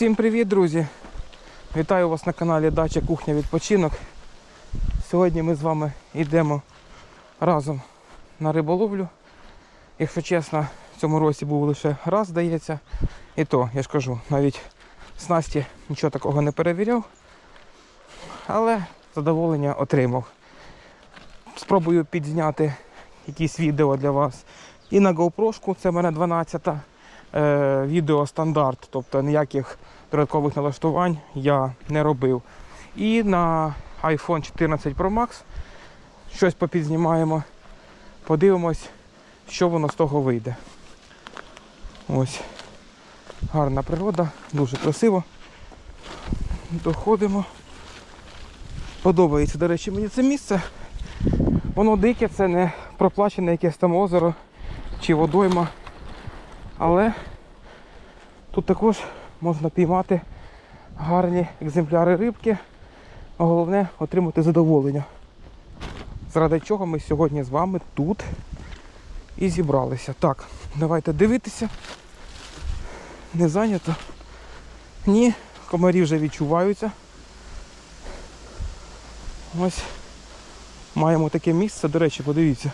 Всім привіт, друзі! Вітаю вас на каналі Дача Кухня Відпочинок. Сьогодні ми з вами йдемо разом на риболовлю. Якщо чесно, в цьому році був лише раз, здається. І то, я ж кажу, навіть снасті нічого такого не перевіряв. Але задоволення отримав. Спробую підзняти якісь відео для вас. І на GoPro, це в мене 12 е, відео стандарт, тобто ніяких додаткових налаштувань я не робив. І на iPhone 14 Pro Max щось попідзнімаємо, подивимось, що воно з того вийде. Ось. Гарна природа, дуже красиво. Доходимо. Подобається, до речі, мені це місце. Воно дике, це не проплачене якесь там озеро чи водойма. Але тут також можна піймати гарні екземпляри рибки, а головне отримати задоволення. Заради чого ми сьогодні з вами тут і зібралися. Так, давайте дивитися. Не зайнято. Ні, комарі вже відчуваються. Ось маємо таке місце. До речі, подивіться.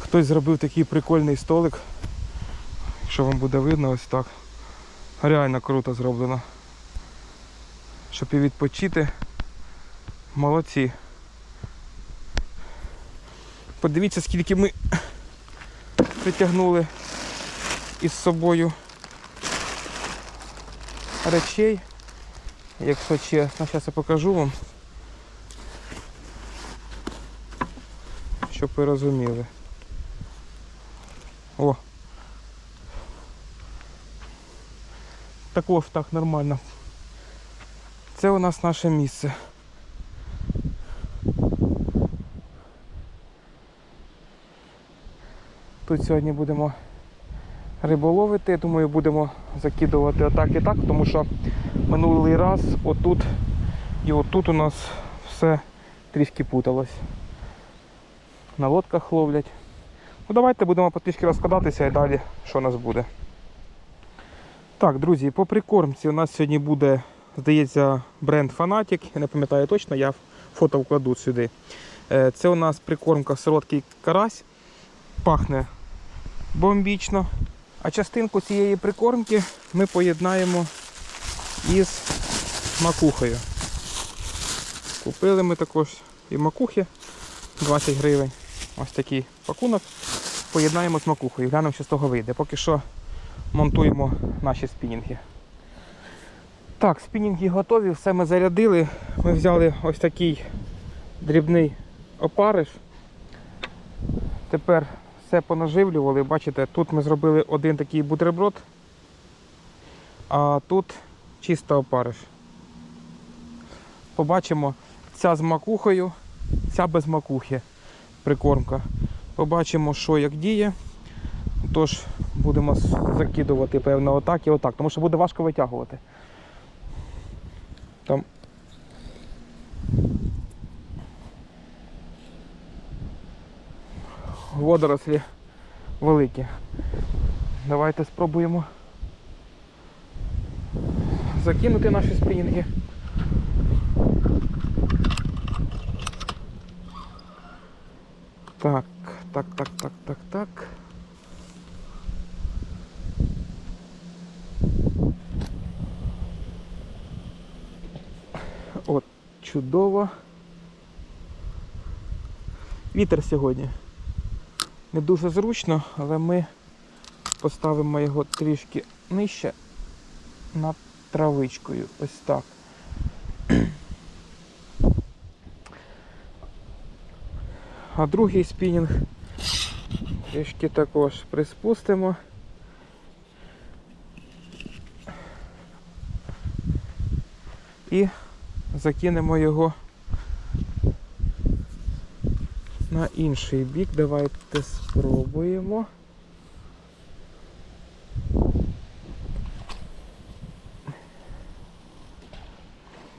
Хтось зробив такий прикольний столик. Якщо вам буде видно, ось так. Реально круто зроблено. Щоб і відпочити. Молодці. Подивіться, скільки ми притягнули із собою речей. Якщо чесно, зараз я покажу вам. Щоб ви розуміли. О. Також так нормально. Це у нас наше місце. Тут сьогодні будемо риболовити. Я думаю, будемо закидувати отак і так, тому що минулий раз отут і отут у нас все трішки путалось. На лодках ловлять. Ну давайте будемо потрішки розкладатися і далі що у нас буде. Так, друзі, по прикормці у нас сьогодні буде, здається, бренд Fanatic. Я не пам'ятаю точно, я фото вкладу сюди. Е, Це у нас прикормка солодкий карась. Пахне бомбічно. А частинку цієї прикормки ми поєднаємо із макухою. Купили ми також і макухи 20 гривень. Ось такий пакунок. Поєднаємо з макухою. Глянемо, що з того вийде. Поки що монтуємо наші спінінги. Так, спінінги готові, все ми зарядили. Ми взяли ось такий дрібний опариш. Тепер все понаживлювали. Бачите, тут ми зробили один такий бутерброд, а тут чисто опариш. Побачимо ця з макухою, ця без макухи прикормка. Побачимо, що як діє. Тож будемо закидувати, певно, отак і отак, тому що буде важко витягувати. Там. Водорослі великі. Давайте спробуємо закинути наші спінінги. Так, так, так, так, так, так. От, чудово. Вітер сьогодні. Не дуже зручно, але ми поставимо його трішки нижче над травичкою. Ось так. А другий спінінг трішки також приспустимо. І закинемо його на інший бік. Давайте спробуємо.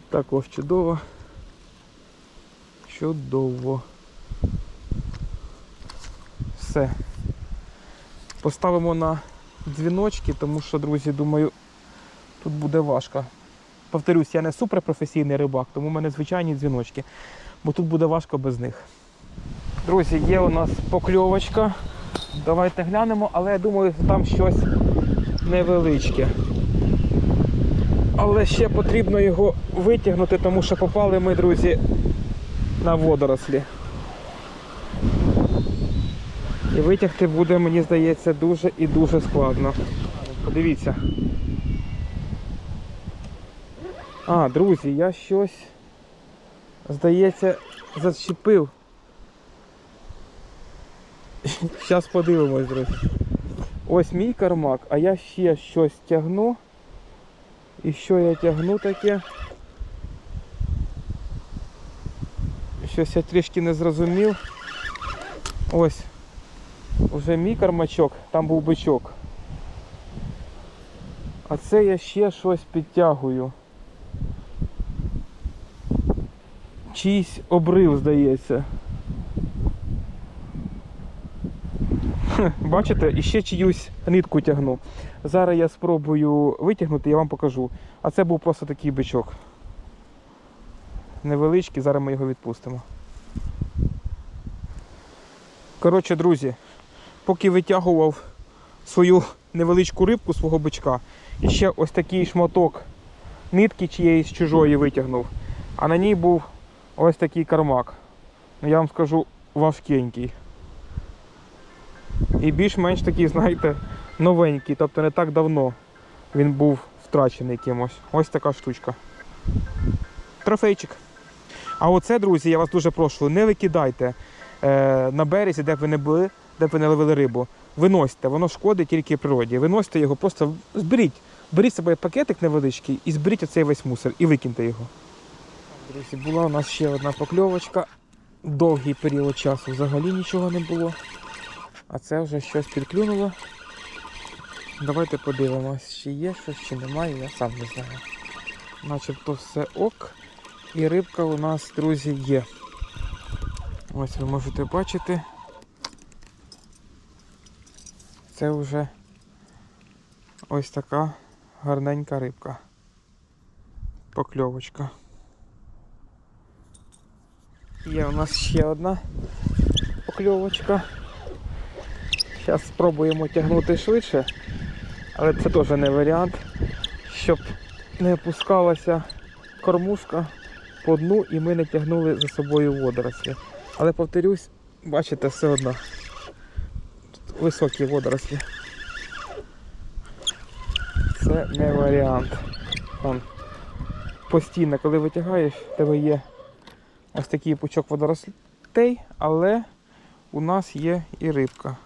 Також чудово. Чудово. Все. Поставимо на дзвіночки, тому що, друзі, думаю, тут буде важко. Повторюсь, я не суперпрофесійний рибак, тому в мене звичайні дзвіночки, бо тут буде важко без них. Друзі, є у нас покльовочка. Давайте глянемо, але я думаю, там щось невеличке. Але ще потрібно його витягнути, тому що попали ми, друзі, на водорослі. І витягти буде, мені здається, дуже і дуже складно. Подивіться. А, друзі, я щось, здається, зачепив. Зараз подивимось, друзі. Ось мій кармак, а я ще щось тягну. І що я тягну таке? Щось я трішки не зрозумів. Ось. Уже мій кармачок, там був бичок. А це я ще щось підтягую. Чийсь обрив, здається. Бачите, і ще чиюсь нитку тягну. Зараз я спробую витягнути, я вам покажу. А це був просто такий бичок. Невеличкий, зараз ми його відпустимо. Коротше, друзі, поки витягував свою невеличку рибку свого бичка, і ще ось такий шматок нитки чиєїсь чужої витягнув. А на ній був ось такий кармак. Ну я вам скажу важкенький. І більш-менш такий, знаєте, новенький, тобто не так давно він був втрачений кимось. Ось така штучка. Трофейчик. А оце, друзі, я вас дуже прошу, не викидайте е, на березі, де б ви не були, де б ви не ловили рибу. Виносьте, воно шкодить тільки природі. Виносьте його, просто зберіть. Беріть собою пакетик невеличкий і зберіть оцей весь мусор і викиньте його. Друзі, була у нас ще одна покльовочка. Довгий період часу взагалі нічого не було. А це вже щось підклюнуло. Давайте подивимось, чи є щось, чи немає, я сам не знаю. Начебто все ок. І рибка у нас, друзі, є. Ось ви можете бачити. Це вже ось така гарненька рибка. Покльовочка. Є у нас ще одна покльовочка. Зараз спробуємо тягнути швидше, але це теж не варіант, щоб не опускалася кормушка по дну і ми не тягнули за собою водорослі. Але повторюсь, бачите, все одно тут високі водорослі. Це не варіант. Постійно, коли витягаєш, в тебе є ось такий пучок водорослей, але у нас є і рибка.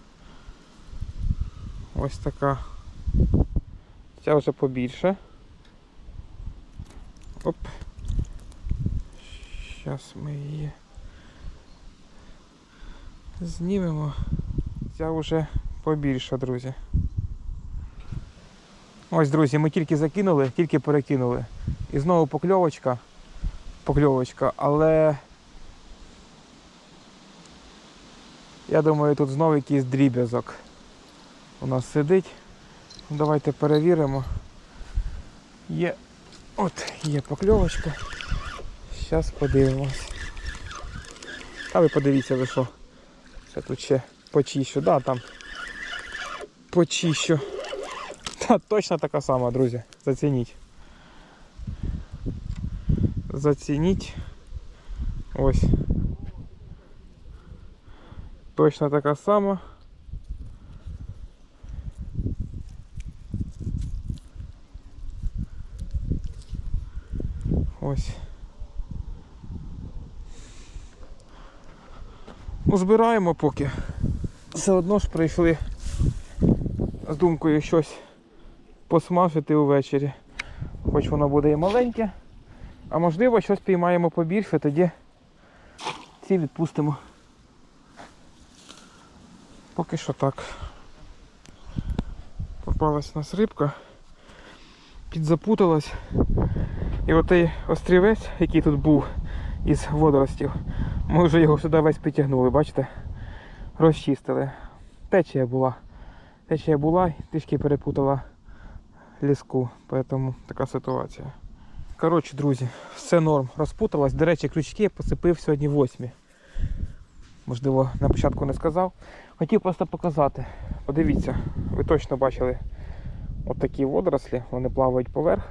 Ось така. Ця вже побільше. Оп. Зараз ми її знімемо. Ця вже побільша, друзі. Ось, друзі, ми тільки закинули, тільки перекинули. І знову покльовочка. Покльовочка, але я думаю, тут знову якийсь дріб'язок у нас сидить. Давайте перевіримо. Є от є покльовочка. Зараз подивимось. А ви подивіться ви що. Ще тут ще почищу. Да, там почищу. Та точно така сама, друзі. Зацініть. Зацініть. Ось. Точно така сама. Ось. Ну, збираємо поки. Все одно ж прийшли з думкою щось посмажити увечері. Хоч воно буде і маленьке. А можливо щось піймаємо побільше, тоді ці відпустимо. Поки що так. Попалась у нас рибка, підзапуталась. І отей острівець, який тут був із водоростів, ми вже його сюди весь підтягнули, бачите? Розчистили. Течія була. Течія була, трішки перепутала ліску. Поэтому така ситуація. Коротше, друзі, все норм. Розпуталась. До речі, крючки я посипив сьогодні восьмі. Можливо, на початку не сказав. Хотів просто показати. Подивіться, ви точно бачили от такі водорослі, вони плавають поверх.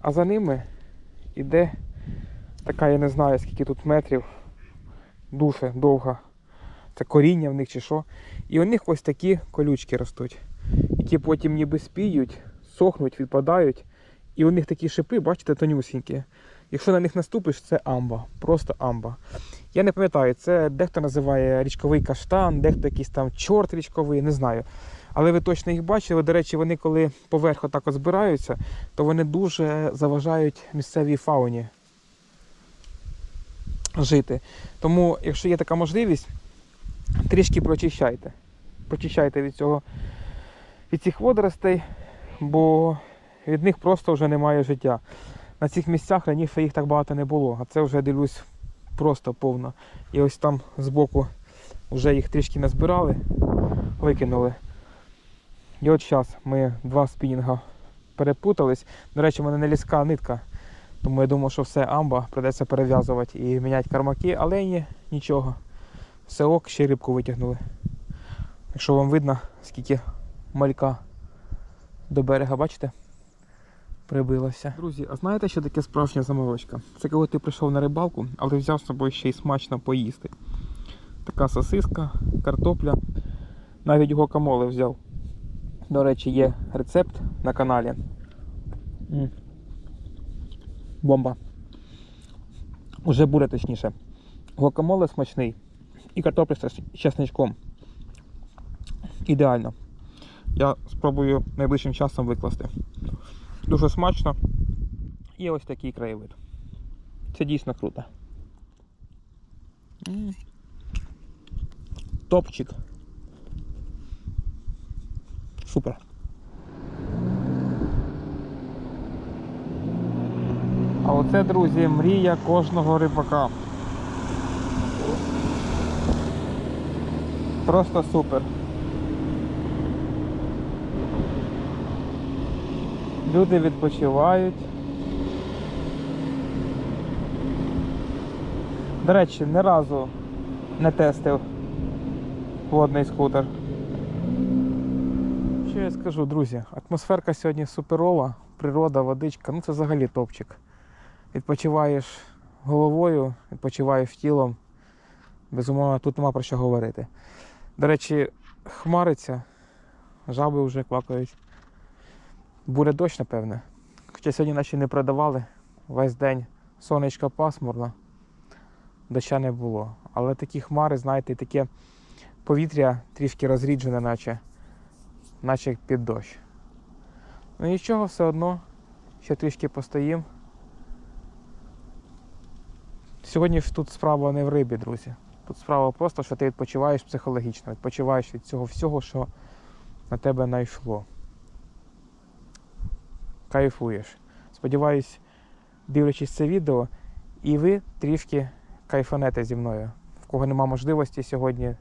А за ними іде така, я не знаю скільки тут метрів, дуже довга. Це коріння в них чи що. І у них ось такі колючки ростуть, які потім ніби спіють, сохнуть, відпадають. І у них такі шипи, бачите, тонюсінькі. Якщо на них наступиш, це амба. Просто амба. Я не пам'ятаю, це дехто називає річковий каштан, дехто якийсь там чорт річковий, не знаю. Але ви точно їх бачили. До речі, вони коли поверх отак от збираються, то вони дуже заважають місцевій фауні жити. Тому, якщо є така можливість, трішки прочищайте. Прочищайте від цього від цих водоростей, бо від них просто вже немає життя. На цих місцях раніше їх так багато не було, а це вже дивлюсь просто повно. І ось там збоку вже їх трішки назбирали, викинули. І от зараз ми два спінінга перепутались. До речі, в мене не ліска нитка, тому я думав, що все амба, придеться перев'язувати і міняти кармаки, але ні, нічого. Все ок, ще рибку витягнули. Якщо вам видно, скільки малька до берега, бачите? Прибилося. Друзі, а знаєте, що таке справжня заморочка? Це коли ти прийшов на рибалку, але взяв з собою ще й смачно поїсти. Така сосиска, картопля. Навіть гуакамоле взяв. До речі, є рецепт на каналі. Бомба. Уже буде точніше. Гуакамоле смачний. І картопля з чесничком. Ідеально. Я спробую найближчим часом викласти. Дуже смачно. І ось такий краєвид. Це дійсно круто. Топчик. Супер. А оце, друзі, мрія кожного рибака. Просто супер. Люди відпочивають. До речі, ні разу не тестив водний скутер. Що я скажу, друзі? Атмосферка сьогодні суперова, природа, водичка, ну це взагалі топчик. Відпочиваєш головою, відпочиваєш тілом. Безумовно, тут нема про що говорити. До речі, хмариться, жаби вже квакають. Буде дощ, напевне. Хоча сьогодні наче не продавали. Весь день сонечко пасмурно, доща не було. Але такі хмари, знаєте, таке повітря трішки розріджене, наче, наче під дощ. Ну нічого, все одно, ще трішки постоїм. Сьогодні ж тут справа не в рибі, друзі. Тут справа просто, що ти відпочиваєш психологічно, відпочиваєш від цього всього, що на тебе найшло кайфуєш. Сподіваюсь, дивлячись це відео, і ви трішки кайфанете зі мною. В кого нема можливості сьогодні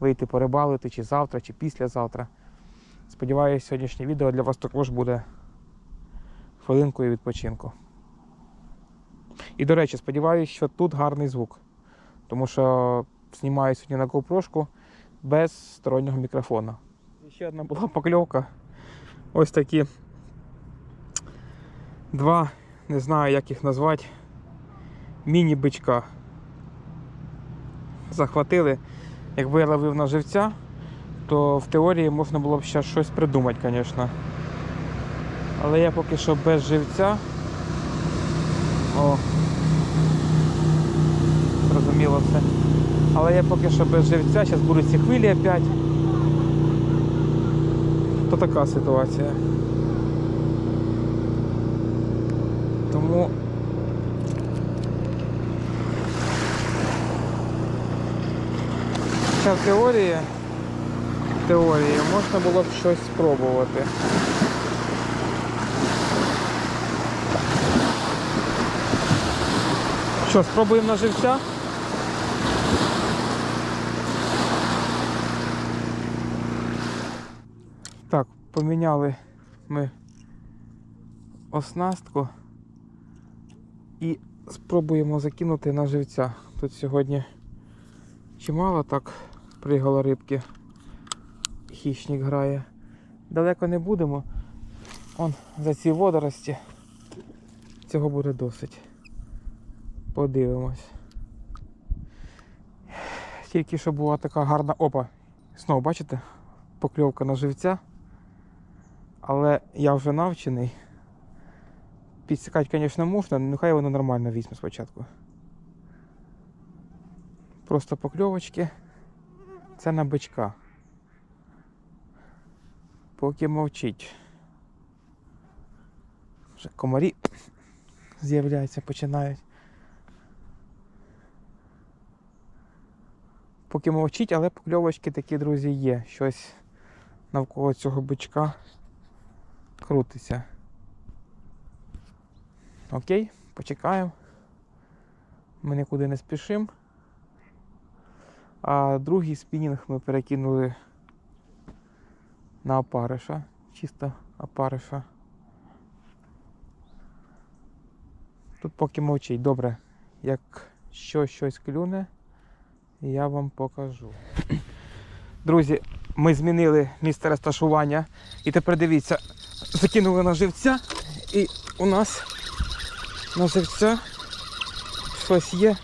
вийти порибалити, чи завтра, чи післязавтра. Сподіваюсь, сьогоднішнє відео для вас також буде хвилинкою відпочинку. І, до речі, сподіваюся, що тут гарний звук, тому що знімаю сьогодні на GoPro без стороннього мікрофона. І ще одна була покльовка. Ось такі два, не знаю як їх назвати, міні-бичка. Захватили. Якби я ловив на живця, то в теорії можна було б ще щось придумати, звісно. Але я поки що без живця. О, зрозуміло все. Але я поки що без живця, зараз будуть ці хвилі опять. То така ситуація. Тому Хоча в теорії, в теорії можна було б щось спробувати. Що, спробуємо на живця? Так, поміняли ми оснастку і спробуємо закинути на живця. Тут сьогодні чимало так пригало рибки. Хищник грає. Далеко не будемо. Он за ці водорості. Цього буде досить. Подивимось. Тільки що була така гарна опа. Знову бачите? Покльовка на живця. Але я вже навчений. Підсікати, звісно, можна, але нехай воно нормально візьме спочатку. Просто покльовочки. Це на бичка. Поки мовчить. Вже комарі з'являються, починають. Поки мовчить, але покльовочки такі, друзі, є. Щось навколо цього бичка крутиться. Окей, почекаємо. Ми нікуди не спішимо. А другий спінінг ми перекинули на опариша. Чисто опариша. Тут поки мовчить. Добре. Якщо щось клюне, я вам покажу. Друзі, ми змінили місце розташування. І тепер дивіться, закинули на живця, і у нас на живця щось є.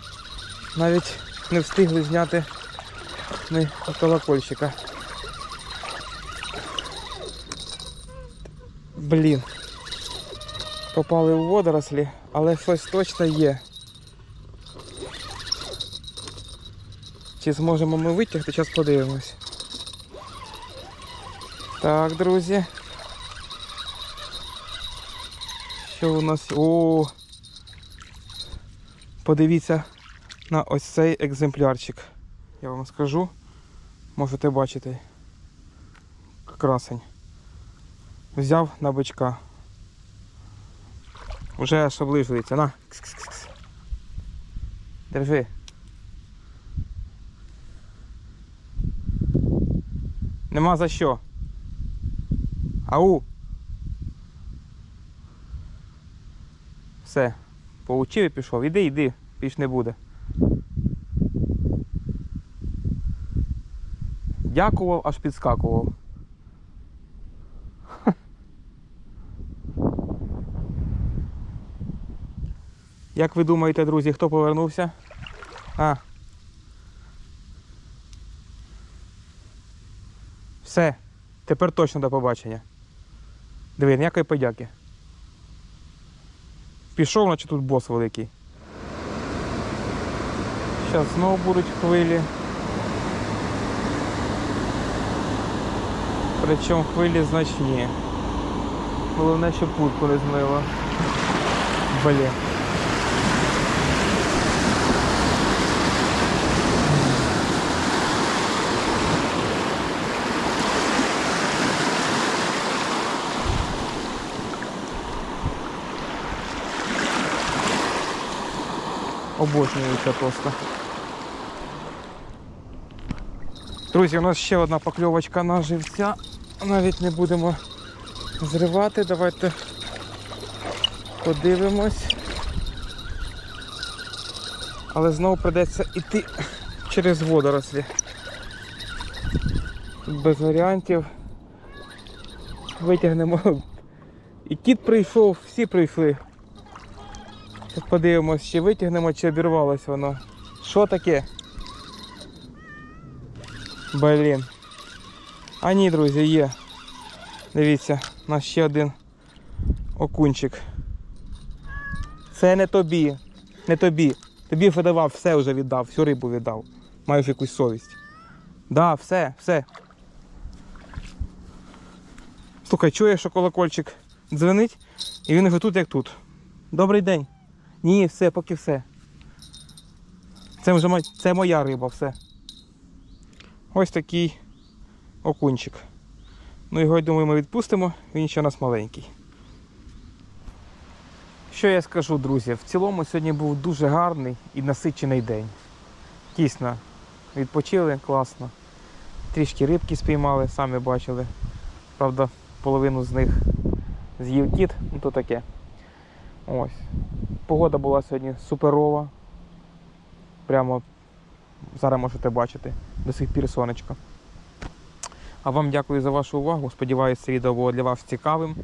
Навіть не встигли зняти ми колокольчика. Блін. Попали у водорослі, але щось точно є. Чи зможемо ми витягти, зараз подивимось. Так, друзі. Що у нас? О! Подивіться на ось цей екземплярчик. Я вам скажу. Можете бачити. Красень. Взяв на бичка. Уже аж оближується. На. Кс-кс-кс. Держи. Нема за що. Ау. Все. Получив і пішов. Іди, іди, більш не буде. Дякував, аж підскакував. Як ви думаєте, друзі, хто повернувся? А. Все. Тепер точно до побачення. Диви, ніякої подяки. Пішов, наче тут бос великий. Зараз знову будуть хвилі. Причому хвилі значні. Головне, щоб путку не змило. Блін. Обожнюю це просто. Друзі, у нас ще одна покльовочка на живця. Навіть не будемо зривати. Давайте подивимось. Але знову придеться йти через водорослі. Без варіантів. Витягнемо. І кіт прийшов, всі прийшли. Зараз подивимось, чи витягнемо, чи обірвалось воно. Що таке? Блін. А ні, друзі, є. Дивіться, у нас ще один окунчик. Це не тобі. Не тобі. Тобі видавав, все вже віддав, всю рибу віддав. Маєш якусь совість. Да, все, все. Слухай, чуєш, що колокольчик дзвенить, і він вже тут, як тут. Добрий день. Ні, все, поки все. Це вже мо- це моя риба, все. Ось такий окунчик. Ну його, я думаю, ми відпустимо, він ще у нас маленький. Що я скажу, друзі? В цілому сьогодні був дуже гарний і насичений день. Дійсно, відпочили класно. Трішки рибки спіймали, самі бачили. Правда, половину з них з'їв кіт, ну то таке. Ось. Погода була сьогодні суперова. Прямо зараз можете бачити до сих пір сонечко. А вам дякую за вашу увагу. Сподіваюся, це відео було для вас цікавим.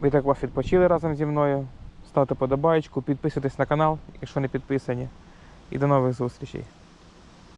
Ви так вас відпочили разом зі мною. Ставте подобаєчку, підписуйтесь на канал, якщо не підписані. І до нових зустрічей.